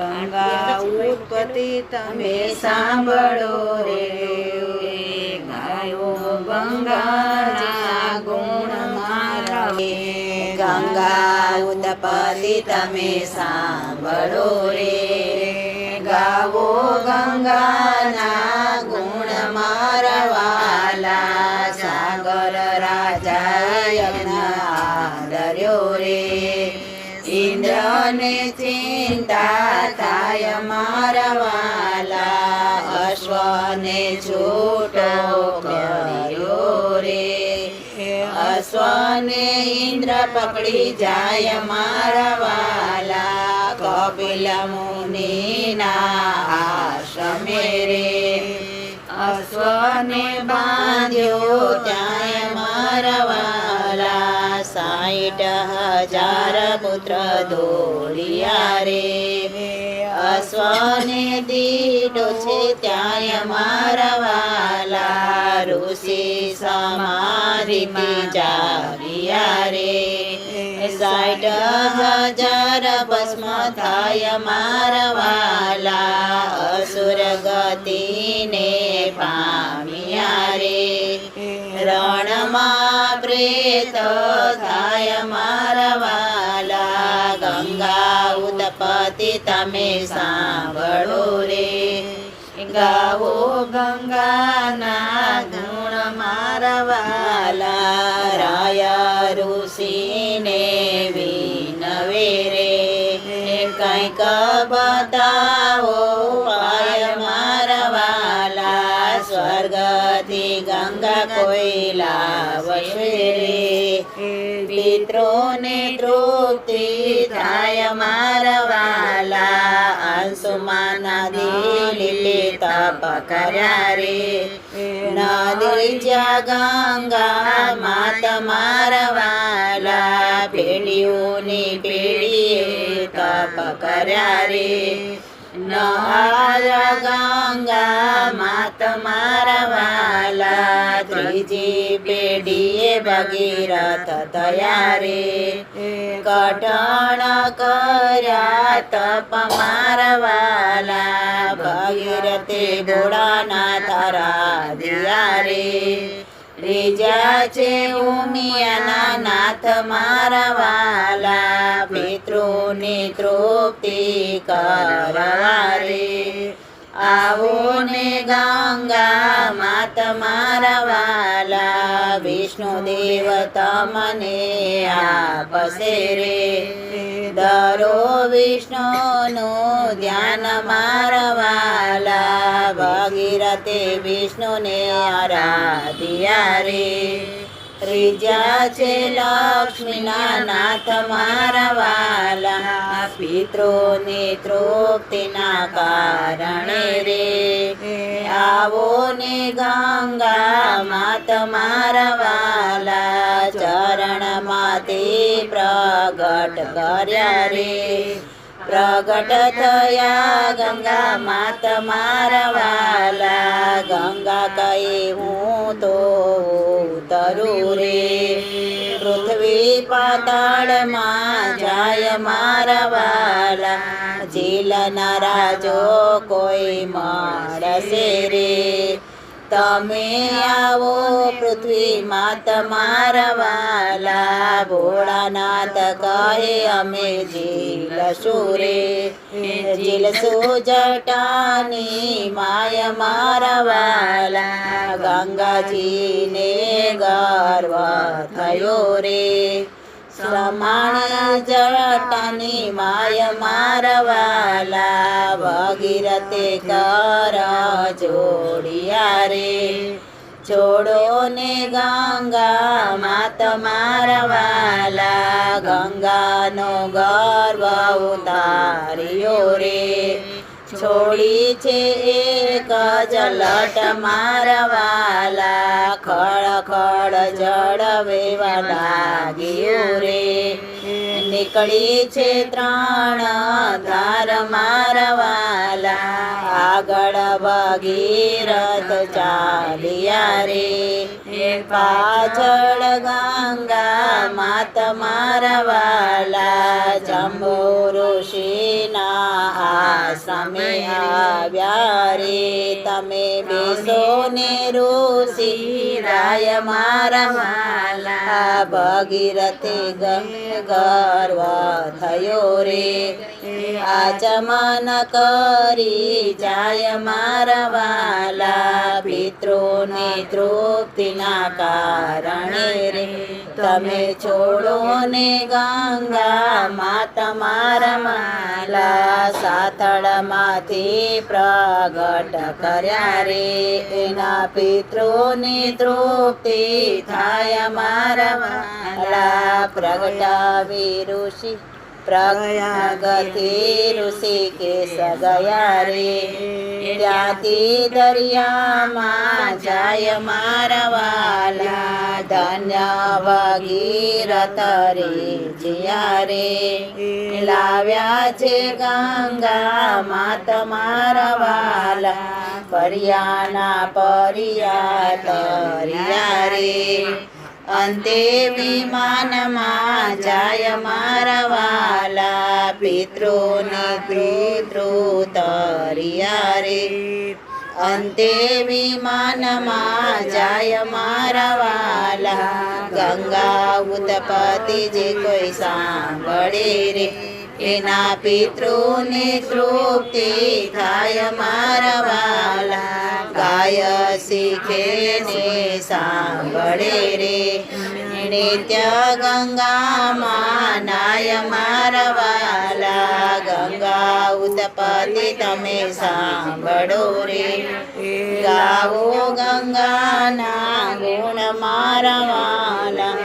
ગંગા ઉત્પત્તિ તમે સાંભળો રે ગાયો ગંગાના ગુણ મારા. ગંગા ઉત્પત્તિ તમે સાંભળો રે, ગાવો ગંગાના ગુણ મારવાલા સાગર રાજા યજ્ઞ રે ઇન્દ્રને ચિંતા થાય મારવાલા અશ્વને છૂટો કર્યો રે. અશ્વને ઇન્દ્ર પકડી જાય મારવાલા કપિલ મુનિના આશ્રમે રે. અશ્વને બાંધ્યો સાઠ હજાર પુત્ર દોરિયા રે અશ્વને દીઠો છે ત્યાં મારા વાલા ઋષિ સમારી જાગ્યા રે સાઠ હજાર ભસ્મ થાય મારવાલા અસુર ગતિને પામ્યા રે રણમાં પ્રેત થાય મારવાલા ગંગા ઉદપતિ તમે સાંભળો રે ગાવો ગંગાના ગુણ મારા કંઈક બતાવો પાય મારવાલા સ્વર્ગથી ગંગા કોઈ લાવશે રે પિત્રોને તૃપ્તિ થાય મારવાલા અંશુમાના લીલી તપ કર્યા રે નદી જ્યાં ગંગા માત મારવાલા પેઢીઓની પેઢીએ તપ કર્યા રે. નહાર ગંગા માત મારા વાલા ત્રીજી પેઢીએ ભગીરથ થયા રે. કઠણ કર્યા તપ મારા વાલા ભગીરથે ભોળાનાથ દિયા રે. રીજા છે ઉમિયાના નાથ મારા વાલા ને તૃપ્તિ કરવા રે. આવો ને ગંગા માત મારા વાલા, વિષ્ણુ દેવ તમને આપશે રે. દરો વિષ્ણુનું ધ્યાન મારા વાલા ભગીરથે વિષ્ણુને આરાધ્યા રે. ત્રીજા છે લક્ષ્મીના નાથ મારા વાલા. પિતૃની તૃપ્તિના કારણે રે. આવો ને ગંગા માત મારા વાલા. ચરણમાં તે પ્રગટ કર્યા રે. પ્રગટ થયા ગંગા માત મારવાલા ગંગા કહે હું તો તરુ રે પૃથ્વી પાતાળમાં જાય મારવાલા જીલના રાજો કોઈ મળશે રે તમે આવો પૃથ્વી માત મારા વાલા ભોળાનાથ કહે અમે જીલશું રે જીલશું જટાની માય મારા વાલા ગંગાજીને ગર્વ થયો રે. શ્રમાણ જટની માય મારવાલા ભગીરથે કર જોડિયા રે. છોડો ને ગંગા માત મારવાલા ગંગાનો ગર્વ ઉતાર્યો રે. છોડી છે એક જલટ મારવાલા, ખળ ખળ વેવા લાગ્યું રે. નીકળી છે ત્રણ ધાર મારા આગળ ભગીરથ ચાલ્યા રે. પાછળ ગંગા માત મારવાલા, જંબુ ઋષિના આશ્રમે આવ્યા રે. તમે બેસો ને ઋષિ રાય મારા વાલા ભગીરથે ગર્વ થયો રે. આચમન કરી જાય મારા વાલા પિતૃને તૃપ્તિના કારણે રે તમે છોડો ને ગંગા માતા મારા માલા સાથળમાંથી પ્રગટ કર્યા રે એના પિતૃને તૃપ્તિ થાય મારા વાલા પ્રગટાવી ઋષિ પ્રગતિ ઋષિ કેશ ગયા રે ત્યાંથી દરિયામાં જાય મારવાલા ધન્ય ભગીરથ રે જયા રે લાવ્યા છે ગંગા માત મારવાલા પરિયાના પરિયા તરિયા રે અંતે વિમાનમાં જાય મારા વાલા પિત્રોની પિત્રો તરિયા રે. અંતે વિમાનમાં જાય મારા વાલા, ગંગા ઉદપતિ જે કોઈ સાંભળે રે. એના પિતૃને તૃપ્તિ થાય મારા વાલા. ગાય શીખે ને સાંભળે રે. નિત્ય ગંગામાં નાય મારા વાલા. ગંગા ઉત્પત્તિ તમે સાંભળો રે. ગાવો ગંગાના ગુણ મારા વાલા.